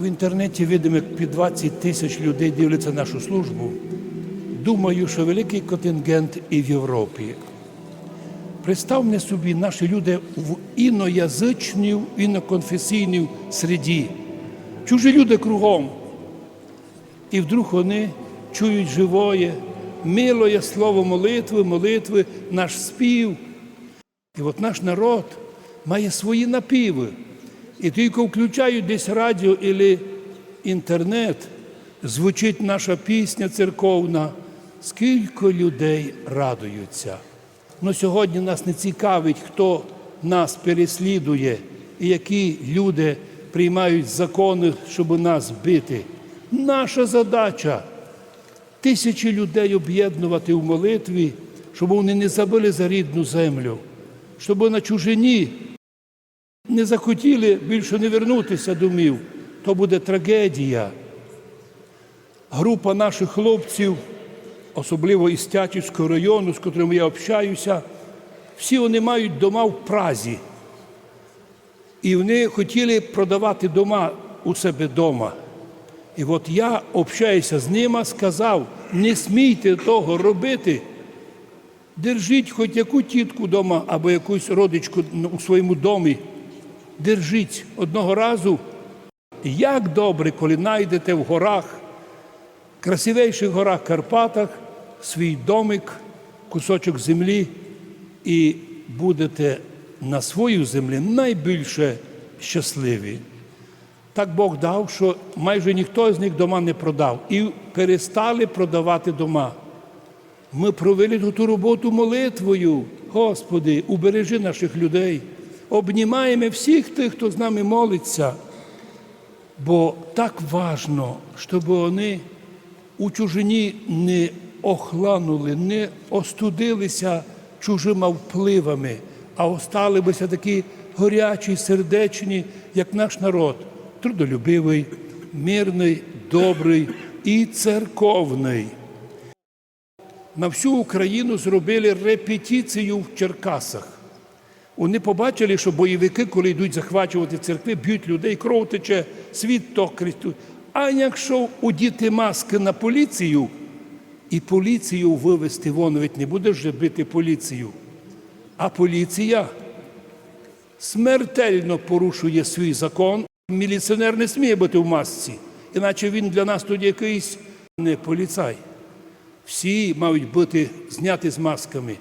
В інтернеті видимо, як під 20 тисяч людей дивляться нашу службу. Думаю, що великий контингент і в Європі. Представте собі, наші люди в іноязичній, іноконфесійній середі. Чужі люди кругом. І вдруг вони чують живоє, милоє слово молитви, молитви, наш спів. І от наш народ має свої напіви. І тільки включають десь радіо або інтернет, звучить наша пісня церковна. Скільки людей радуються. Ну сьогодні нас не цікавить, хто нас переслідує і які люди приймають закони, щоб нас бити. Наша задача тисячі людей об'єднувати в молитві, щоб вони не забили за рідну землю, щоб на чужині не захотіли більше не вернутися домів. То буде трагедія. Група наших хлопців, особливо із Тячівського району, з котрим я общаюся, всі вони мають дома в Празі. І вони хотіли продавати дома у себе вдома. І от я, общаюся з ними, сказав, не смійте того робити. Держіть хоч яку тітку вдома або якусь родичку у своєму домі. Держіть одного разу. Як добре, коли знайдете в горах, красивейших горах Карпатах, свій домик, кусочок землі, і будете на своїй землі найбільше щасливі. Так Бог дав, що майже ніхто з них дома не продав і перестали продавати дома. Ми провели ту роботу молитвою. Господи, убережи наших людей, обнімаємо всіх тих, хто з нами молиться. Бо так важно, щоб вони у чужині не охланули, не остудилися чужими впливами, а осталися такі горячі, сердечні, як наш народ, трудолюбивий, мирний, добрий і церковний. На всю Україну зробили репетицію в Черкасах. Вони побачили, що бойовики, коли йдуть захвачувати церкви, б'ють людей, кров тече, світ то крестуть. А якщо удіти маски на поліцію і поліцію вивезти вон, ведь не буде вже бити поліцію. А поліція смертельно порушує свій закон. Міліціонер не сміє бути в масці, іначе він для нас тоді якийсь не поліцай. Всі мають бути зняті з масками.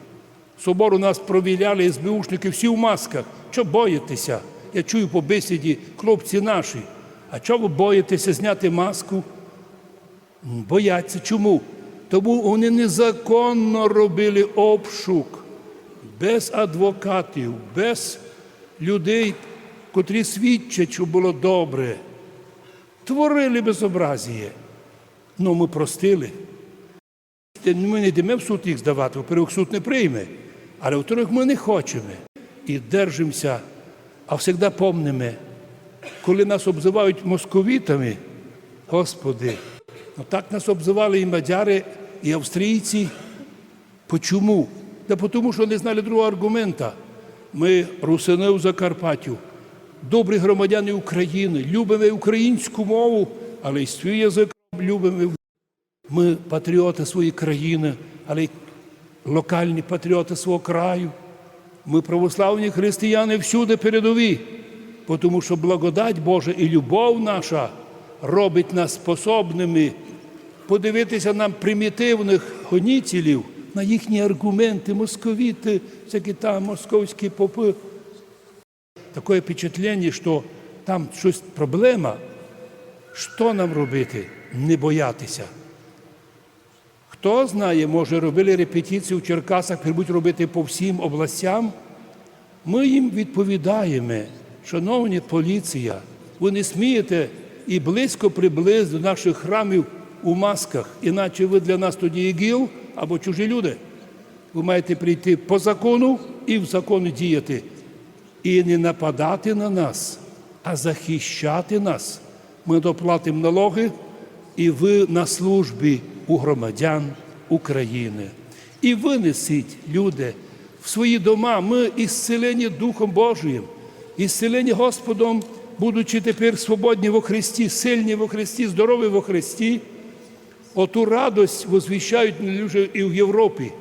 Собор у нас провіляли СБУшники всі в масках. Що боїтеся? Я чую по бесіді, хлопці наші. А чого ви боїтеся зняти маску? Бояться. Чому? Тому вони незаконно робили обшук без адвокатів, без людей, котрі свідчать, що було добре. Творили безобразіє. Ну, ми простили. Ми не йдемо в суд їх здавати, во-первых, суд не прийме, але во-вторых, ми не хочемо. І держимося, а завжди помнимо, коли нас обзивають московітами, Господи, ну так нас обзивали і мадяри, і австрійці. Почому? Да тому що не знали другого аргумента. Ми русини в Закарпаттю, добрі громадяни України, любимо українську мову, але й свій язик любимо. Ми патріоти своєї країни, але й локальні патріоти свого краю. Ми православні християни всюди передові, тому що благодать Божа і любов наша робить нас способними подивитися на примітивних гонітелів, на їхні аргументи, московіти, всякі там московські попи. Таке впечатлення, що там щось проблема. Що нам робити? Не боятися. Хто знає, може, робили репетицію в Черкасах, будуть робити по всім областям. Ми їм відповідаємо, шановні поліція, ви не смієте і близько приблизити до наших храмів у масках, іначе ви для нас тоді ігіл або чужі люди. Ви маєте прийти по закону і в законі діяти. І не нападати на нас, а захищати нас. Ми доплатимо налоги, і ви на службі у громадян України. І винесіть, люди, в свої дома. Ми ісцелені Духом Божиїм, ісцелені Господом будучи тепер свободні во Христі, сильні во Христі, здорові во Христі, оту радость возвіщають і в Європі.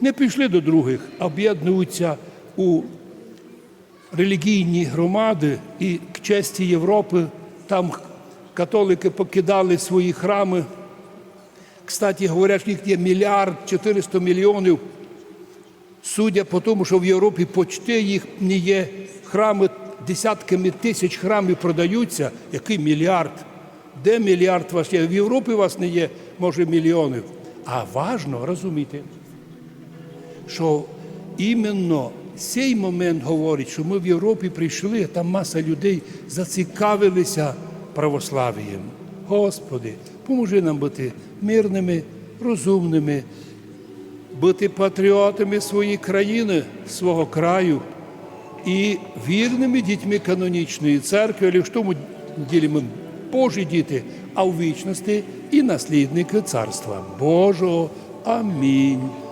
Не пішли до других, а об'єднуються у релігійні громади і к честі Європи. Там католики покидали свої храми. Кстати, говорять, що їх є мільярд 400 мільйонів. Судя по тому, що в Європі почти їх не є храми, десятками тисяч храмів продаються. Який мільярд? Де мільярд ваш є? В Європі вас не є, може, мільйонів. А важно розуміти, що іменно цей момент говорить, що ми в Європі прийшли, там маса людей зацікавилися православ'ям. Господи, поможи нам бути мирними, розумними, бути патріотами своєї країни, свого краю і вірними дітьми канонічної церкви, але в тому ділі ми Божі діти, а у вічності і наслідники Царства Божого. Амінь.